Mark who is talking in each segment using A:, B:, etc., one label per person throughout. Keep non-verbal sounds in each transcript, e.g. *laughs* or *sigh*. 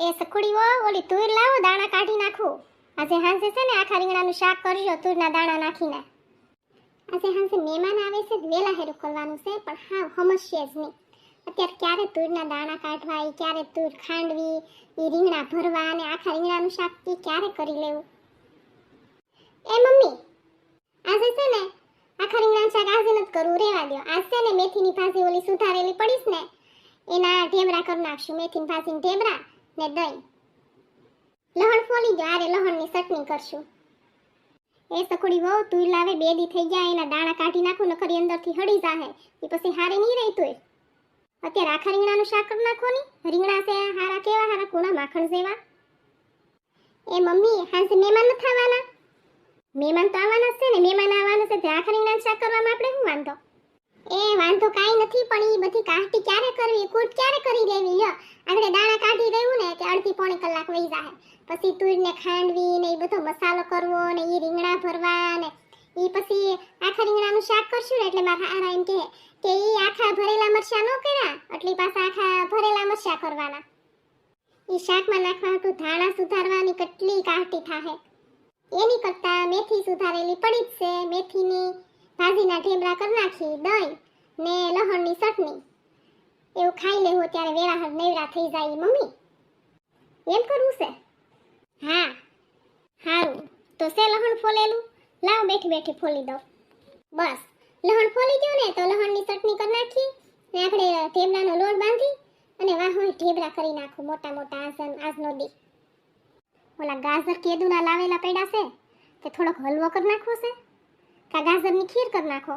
A: એ સખુડીઓ ઓલી તુર લાવો, દાણા કાઢી નાખું. આજે હાંસે છે ને આખા રીંગણાનું શાક કરજો, તુરના દાણા નાખીને. આજે હાંસે મહેમાન આવે છે વેલા હેરું કરવાનું છે, પણ હા સમજશે જ નહીં. અત્યારે ક્યારે તુરના દાણા કાઢવા એ ક્યારે તુર ખાંડવી એ રીંગણા ભરવા અને આખા રીંગણાનું શાક એ ક્યારે કરી લેવું? એ મમ્મી, આજે છે ને આખા રીંગણાનું શાક આજે નથી કરવું, રેવા દો આજ છે ને મેથીની ભાજી ઓલી સુધારેલી પડીશ ને, એના ઢેબરા કરી નાખશું, મેથીની ભાજીની ઢેબરા. ને દહીં. લહણ ફોલી દો આરે લહણની ચટણી કરશું. એ સખોડી વહુ તુર લાવે બે થઈ ગયા એના દાણા કાઢી નાખું નખરી અંદરથી હળી જાહે. એ પછી હારે નહીં રહી તોય અત્યારે આખા રીંગણાનું શાક કરી નાખો ની રીંગણા છે હારા કેવા, હારા કુણા માખણ જેવા. એ મમ્મી હાંસે મહેમાન ન થવાના મહેમાન તો આવવાના છે ને. મહેમાન આવવાના છે તે આખા રીંગણા શાક કરવામાં આપણે શું વાંધો? એ વાંધો કાંઈ નથી, પણ એ બધી કાઢી ક્યારે કરવી? કૂટ ક્યારે કરી દેવી લ્યો આગળ દાણા કાઢી રહ્યું ને કે અડધી પોણી કલાક વહી જાય પછી તુરને ખાંડવી ને એ બધો મસાલો કરવો ને એ રીંગણા ભરવા ને એ પછી આખા રીંગણાનું શાક કરશું ને એટલે મારા આરા એમ કહે કે એ આખા ભરેલા મરચાં ન કર્યા, એટલે પાછા આખા ભરેલા મરચાં કરવાના. એ શાકમાં નાખવા હતું, ધાણા સુધારવાની કેટલી કાઢી થાહે. એની કરતા મેથી સુધારેલી પડી જ છે, મેથીની ભાજીના ઢેબરા કરી નાખી, દહીં ને લહણની ચટણી. એવું ખાઈ લેવું ત્યારે વેરાહર નેવરા થઈ જાય મમ્મી. એમ કરવું છે? હા. હારું. તો સે લહણ ફોલેલું? લાવ બેઠી બેઠી ફોલી દઉં. બસ. લહણ ફોલી ગયો ને તો લહણની ચટણી કરી નાખી ને આપણે ઢેબરાનો લોટ બાંધી અને વાહોય ઢેબરા કરી નાખું મોટા મોટા આસન આજનો દી. ઓલા ગાજર કેદુના લાવેલા પડ્યા છે તે થોડોક હલવો કરી નાખવો છે. કા ગાજરની ખીર કરી નાખો.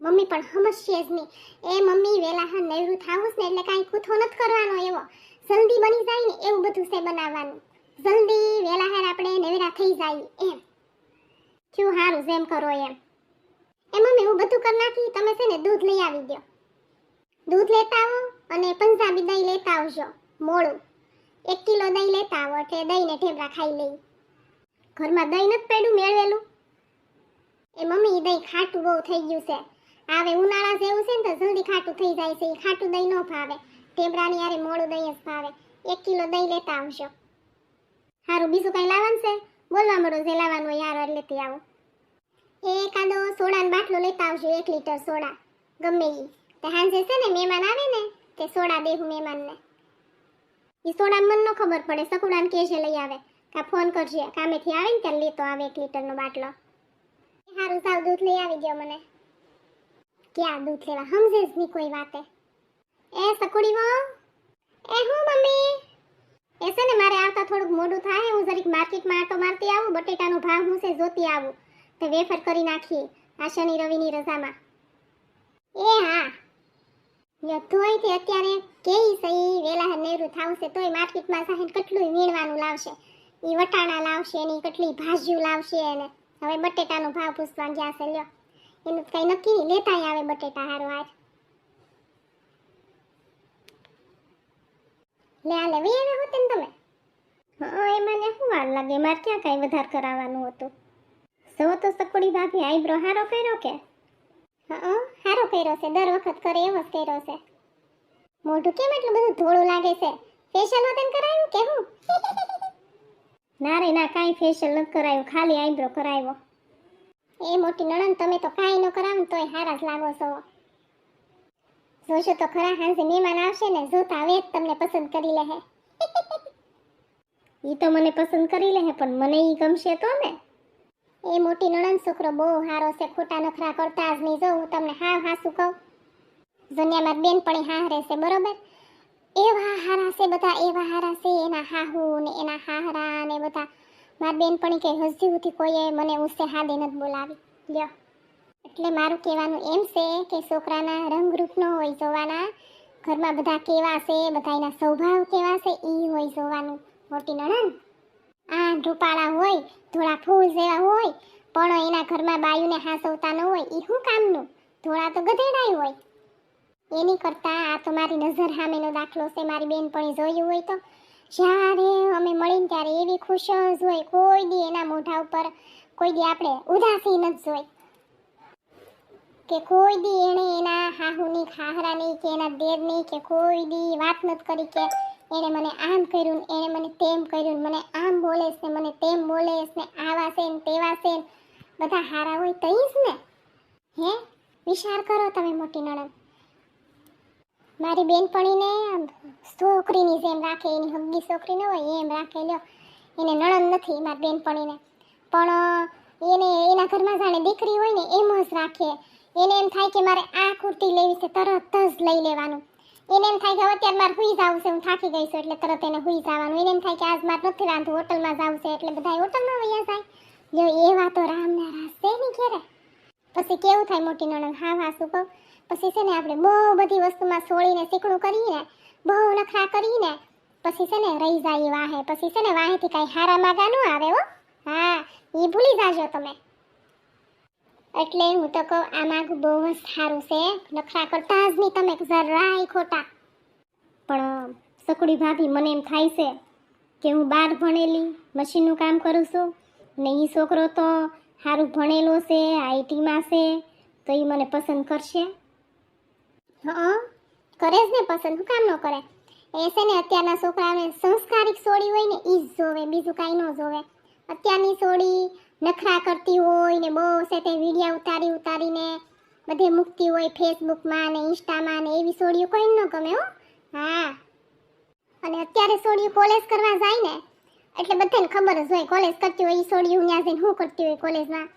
A: મમ્મી પણ સમજશે જ નહીં. એ મમ્મી વેલા હા નવરું થાવું ને એટલે કાંઈ કૂથો નથી કરવાનો એવો. જલ્દી બની જાય ને એવું બધું છે બનાવવાનું. જલ્દી વેલા હાર આપણે નેવરા થઈ જાય એમ. શું સારું જેમ કરો એમ. એ મમ્મી, હું બધું કરી નાખી, તમે છે ને દૂધ લઈ આવી દો દૂધ લેતા આવો અને પંજાબી દહીં લેતા આવજો, મોળું. એક કિલો દહીં લેતા આવો, એટલે દહીં ને ઢેબરા ખાઈ લઈ. ઘરમાં દહીં નથી પડ્યું મેળવેલું. એ મમ્મી દહીં ખાટું બહુ થઈ ગયું છે. આવે ઉનાળા જેવું છે ને તો જલ્દી ખાટું થઈ જાય છે. એ ખાટું દહીં ન ભાવે. ઠેબરાની યારે મોડું દહીં જ ભાવે. એક કિલો દહીં લેતા આવશો સારું બીજું કઈ લાવવાનું છે? બોલવા મળો જે લાવવાનું હોય યાર લેતી આવો. એ એકાદો સોડાનો બાટલો લેતા આવજો, એક લીટર સોડા. ગમે એ તે સાંજે છે ને, મહેમાન આવે ને, તે સોડા દેવું મહેમાનને. એ સોડા મન ખબર પડે સકુડાને કેશે લઈ આવે. કા ફોન કરજે, કામેથી આવે ને ત્યારે લેતો આવે એક લીટરનો બાટલો. હારું સાવ દૂધ લઈ આવી ગયો મને. ક્યાં દૂધ લેવા? સમજે જ નહીં કોઈ વાતે. એ સકુડી એ હું, મમ્મી? એ છે ને મારે આવતા થોડુંક મોડું થાય, હું જરીક માર્કેટમાં આટો મારતી આવું, બટેટાનો ભાવ હું છે જોતી આવું. તે વેફર કરી નાખીએ આ શનિ રવિની રજામાં. એ હા. યો અત્યારે કેઈ સહી વેલા નેરું થાવશે, તોય માર્કેટમાં સાહેબ કેટલું વીણવાનું લાવશે. એ વટાણા લાવશે ને ઈ કેટલી ભાજીઓ લાવશે અને હવે બટેટાનો ભાવ પૂછવા ગયા છે, લ્યો. એનું કઈ નક્કી નહીં, લેતાય આવે બટેટા હારો હાર લે આ લેવી આવ્યા હોતે ને તમે? હા એ મને શું વાર લાગે? મારે ક્યાં કાંઈ વધારે કરાવવાનું હતું? સૌ તો સકુડી ભાભી આઈબ્રો હારો કર્યો કે? હા, હારો કર્યો છે. દર વખત કરે એવો જ કર્યો છે. મોઢું કેમ એટલું બધું ધોળું લાગે છે? ફેશિયલ હોતે કરાયું કે હું? *laughs* ના રે, ના, કાંઈ ફેશિયલ નથી કરાયું. ખાલી આઈબ્રો કરાવ્યો. એ મોટી નણંદ તમે તો કાંઈ ન કરાવો તોય હારા જ લાગો છો. જોશો તો ખરા હાંજે મહેમાન આવશે ને જોતા હવે જ તમને પસંદ કરી લે હે એ તો મને પસંદ કરી લે હે પણ મને એ ગમશે તો ને. એ મોટી નણંદ છોકરો બહુ હારો છે, ખોટા નખરા કરતા જ નહીં. જો હું તમને હા હાસું કહું. દુનિયામાં બેનપણી હા રહેશે બરોબર? એવા હારા છે બધા, એવા હારા છે, એના હાહુ ને એના હાહરા ને બધા. મારી બેનપણી કે હજી સુધી કોઈએ મને ઉસે હાદે નથી બોલાવી. લ્યો. એટલે મારું કહેવાનું એમ છે કે છોકરાના રંગરૂપ ન હોય જોવાના. ઘરમાં બધા કેવા છે બધા એના સ્વભાવ કેવા છે એ હોય જોવાનું. મોટી નણંદ? આ રૂપાળા હોય થોડા ફૂલ જેવા હોય, પણ એના ઘરમાં બાયુને હાસવતા ન હોય એ શું કામનું? થોડા તો ગધેડાય હોય. એની કરતાં આ તો મારી નજર સામેનો દાખલો છે, મારી બેનપણી જોયું હોય તો. જ્યારે અમે મળીને ત્યારે એવી ખુશ જ હોય, કોઈ દી એના મોઢા ઉપર, કોઈ દી આપણે ઉદાસી નથી જોઈ કે કોઈ દી એણે એના હાહુની ખાહરાની કે એના દેરની કે કોઈ દી વાત નથી કરી કે એણે મને આમ કર્યું એણે મને તેમ કર્યું મને આમ બોલે છે મને તેમ બોલે છે આવા છે ને તેવા છે બધા હારા હોય તઈ જ ને? હે? વિચાર કરો તમે મોટી નણંદ. મારી બેનપણીને છોકરીની જેમ રાખે, એની હગ્ગી છોકરી ન હોય, એમ રાખે, લ્યો. એને નણંદ નથી મારી બેનપણીને. પણ એને એના ઘરમાં જાણે દીકરી હોય ને એમ જ રાખે. એને એમ થાય કે મારે આ કુર્તી લેવી છે, તરત જ લઈ લેવાનું. એને એમ થાય કે હવે અત્યારે મારે હુઈ જવું છે, હું થાકી ગઈ છું, એટલે તરત એને હુઈ જવાનું. એને એમ થાય કે આજ મારે નથી રાંધવું હોટલમાં જવું છે, એટલે બધા હોટલમાં વૈયા જાય. જો એવા તો રામના રાસ છે ને ઘેરે. પછી કેવું થાય મોટી નણંદ? હા હા, શું કહું? પછી છે ને આપણે બહુ બધી વસ્તુમાં સોળીને શીકણું કરીને, બહુ નખરા કરીને, પછી છે ને રહી જાય વાહે. પછી છે ને વાહેથી કાંઈ હારા માગા ન આવે હો. હા એ ભૂલી જાજો તમે. એટલે હું તો કહું, આ માગું બહુ જ સારું છે. નખરા કરતા જ નહીં તમે, જરાય ખોટા. પણ સકડી ભાભી મને એમ થાય છે કે હું બાર ભણેલી મશીનનું કામ કરું છું ને એ છોકરો તો સારું ભણેલો છે, આઈટીમાં છે, તો એ મને પસંદ કરશે. હા, કરે જ ને પસંદ, હું કામ ન કરે? એ છે ને અત્યારના છોકરાને સંસ્કારિક સોડી હોય ને એ જ જોવે, બીજું કાંઈ ન જોવે. અત્યારની સોડી નખરા કરતી હોય ને બહુ છે તે વિડીયા ઉતારી ઉતારીને બધે મૂકતી હોય ફેસબુકમાં ને ઇન્સ્ટામાં ને એવી સોડીઓ કોઈ ન ગમે હો. હા. અને અત્યારે સોડીઓ કોલેજ કરવા જાય ને, એટલે બધાને ખબર જ હોય કોલેજ કરતી હોય એ સોડીઓ ત્યાં જઈને શું કરતી હોય કોલેજમાં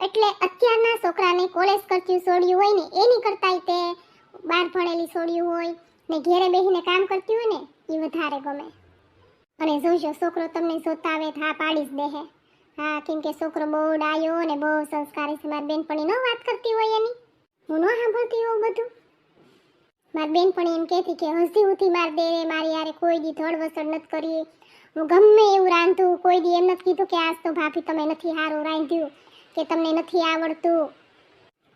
A: એટલે અત્યારના છોકરાને કોલેજ કરતી સોડીઓ હોય ને, એની કરતા તે બહાર ભણેલી સોડીઓ હોય ને ઘેરે બેસીને કામ કરતી હોય ને, એ વધારે ગમે. અને જોજો, છોકરો તમને જોતા તો હા પાડી જ દેહે. હા, કેમ કે છોકરો બહુ ડાયો ને બહુ સંસ્કારી છે. મારી બેનપણી નો વાત કરતી હોય એની. હું ન સાંભળતી હોઉં બધું. મારી બેનપણી એમ કહેતી કે હસી ઉઠી માર દે, મારી યારે કોઈ દી ધડ વસડ નથી કરી. હું ગમે એવું રાંધું, કોઈ દી એમ નથી કીધું કે આજ તો ભાભી તમે નથી સારું રાંધ્યું, કે તમને નથી આવડતું.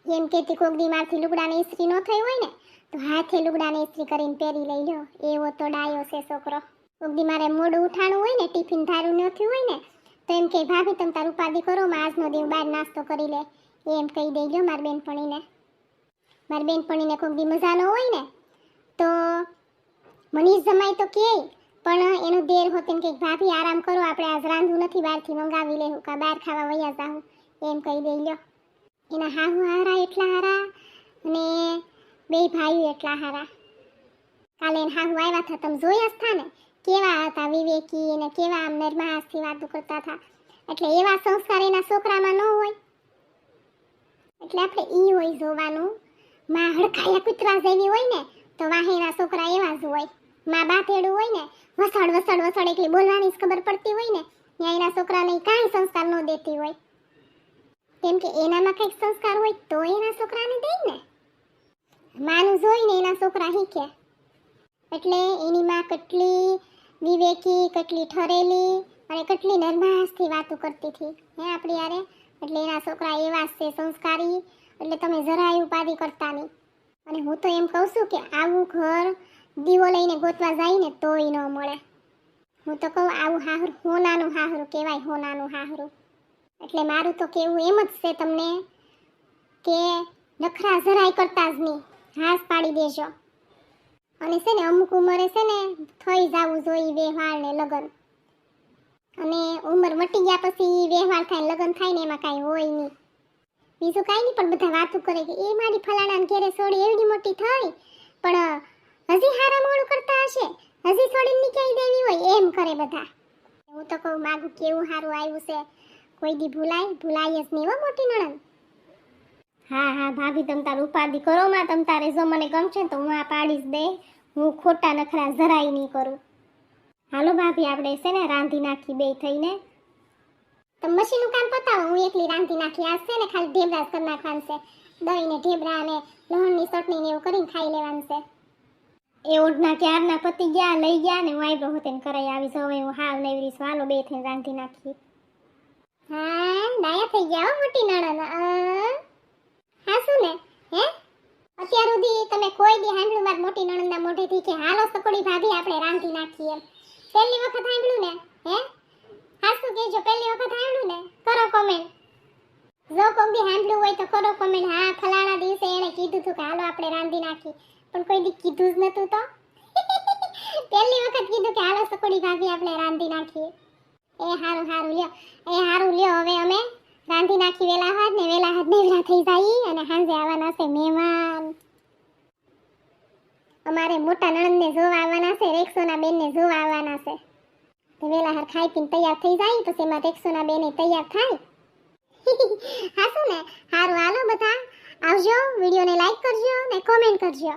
A: એમ કહેતી કોક દી મારથી લુગડાને ઇસ્ત્રી ન થઈ હોય ને, તો હાથે લુગડાને ઇસ્ત્રી કરીને પહેરી લઈ લો એવો તો ડાયો છે છોકરો. કોક દી મારે મોડું ઉઠાણું હોય ને, ટિફિન ધારું ન થયું હોય ને તો એમ કે, ભાભી, તમે તારું ઉપાધિ કરો માં આજનો દેવ બહાર નાસ્તો કરી લે. એમ કહી દઈ ગયો મારી બેનપણીને. મારી બેનપણીને કોક દી મજા ન હોય ને, તો મનીષ જમાય તો કે, પણ એનો દેર હોત એમ કે, ભાભી, આરામ કરો, આપણે આજ રાંધવું નથી, બહારથી મંગાવી લેવું કા બહાર ખાવા વયા જાઉં એમ કહી દઈ લ્યો એના હાહુ હારા એટલા હારા અને બે ભાઈઓ એટલા હારા. કાલે એના હાહુ આવ્યા હતા, તમે જોયા જ થા ને કેવા હતા વિવેકી અને કેવા આમ નરમાસથી વાતો કરતા હતા? એટલે એવા સંસ્કાર એના છોકરામાં ન હોય. એટલે આપણે ઈ હોય જોવાનું. માં હડકાયા કૂતરા જેવી હોય ને, તો વાહેના છોકરા એવા જ હોય. માં બાથેડું હોય ને, વસડ વસડ વસડ એટલે બોલવાની જ ખબર પડતી હોય ને, ત્યાં એના છોકરાને કાંઈ સંસ્કાર ન દેતી હોય. કેમ કે એનામાં કંઈક સંસ્કાર હોય તો એના છોકરાને દે ને. માનું જોઈને એના છોકરા શીખે. એટલે એની માં કેટલી વિવેકી કેટલી ઠરેલી અને કેટલી નરમાસથી વાતો કરતી હતી, હે આપણી યારે એટલે એના છોકરા એવા છે સંસ્કારી, એટલે તમે જરાય ઉપાધિ કરતા નહીં. અને હું તો એમ કહું છું કે આવું ઘર દીવો લઈને ગોતવા જાય ને તોય ન મળે. હું તો કહું આવું હાહરું, હોનાનું હાહરું કહેવાય, હોનાનું હાહરું. એટલે મારું તો કેવું એમ જ છે તમને કે નખરા જરાય કરતા જ નહીં. હાસ પાડી દેજો. અને છે ને અમુક ઉંમરે છે ને થઈ જવું જોઈએ વ્યવહાર ને લગ્ન. અને ઉંમર વટી ગયા પછી વ્યવહાર થાય લગ્ન થાય ને એમાં કાંઈ હોય નહીં. બીજું કાંઈ નહીં, પણ બધા વાતું કરે કે એ મારી ફલાણાને ઘેરે છોડી એવડી મોટી થઈ, પણ હજી હારા મોડું કરતા હશે? હજી છોડીને નીકળી દેવી હોય? એમ કરે બધા. હું તો કહું, માગું કેવું સારું આવ્યું છે? કોઈ દી ભૂલાય? ભૂલાય જ નહીં હો મોટી નણંદ. હા હા, ભાભી, તમ તાર ઉપાધિ કરો, માં તમ તારે જો મને ગમશે તો હું આ પાડીશ દે. હું ખોટા નખરા જરાય નહીં કરું. હાલો ભાભી, આપણે છે ને રાંધી નાખી બે થઈને. તો મશીનનું કામ પતાવો, હું એકલી રાંધી નાખી. આ છે ને ખાલી ઢેબરા કરી નાખવાનું છે. દહીં ને ઢેબરા ને લહણની ચટણી ને એવું કરીને ખાઈ લેવાનું છે. એ ઓઢના ક્યારના પતી ગયા, લઈ ગયા ને હું આઈબ્રો હોતે કરાઈ આવી જાઉં હું હાવ નેવરી છું હાલો બે થઈને રાંધી નાખી હા, ડાયા થઈ ગયા મોટી નણંદ. અ. હા, શું ને? હે? અત્યાર સુધી તમે કોઈ દી હાંભળ્યું મારી મોટી નણંદના મોઢેથી કે હાલો સકોડી ભાભી આપણે રાંધી નાખીએ પહેલી વખત સાંભળ્યું ને? હે? હા, શું કહેજો, પહેલી વખત સાંભળ્યું ને? કરો કોમેન્ટ જો કોઈ દી સાંભળ્યું હોય તો કરો કોમેન્ટ હા, ફલાણા દિવસે એણે કીધું હતું કે હાલો આપણે રાંધી નાખી. પણ કોઈ દી કીધું જ નતું તો. *laughs* પહેલી વખત કીધું કે હાલો સકોડી ભાભી આપણે રાંધી નાખીએ. એ હારું હારું, લ્યો. એ હારું, લ્યો, હવે અમે રાંધી નાખી વેલા હાથ ને વેલા હાથ નેવરા થઈ જાય અને સાંજે આવવાના છે મહેમાન. અમારે મોટા નણંદને જોવા આવવાના છે રેક્સોના બેનને જોવા આવવાના છે તો વેલા હાર ખાઈ પીને તૈયાર થઈ જાય પછી એમાં રેક્સોના બેને તૈયાર થાય? *laughs* હાસુ ને હારું, હાલો બધા. આવજો, વિડીયોને લાઈક કરજો ને કોમેન્ટ કરજો.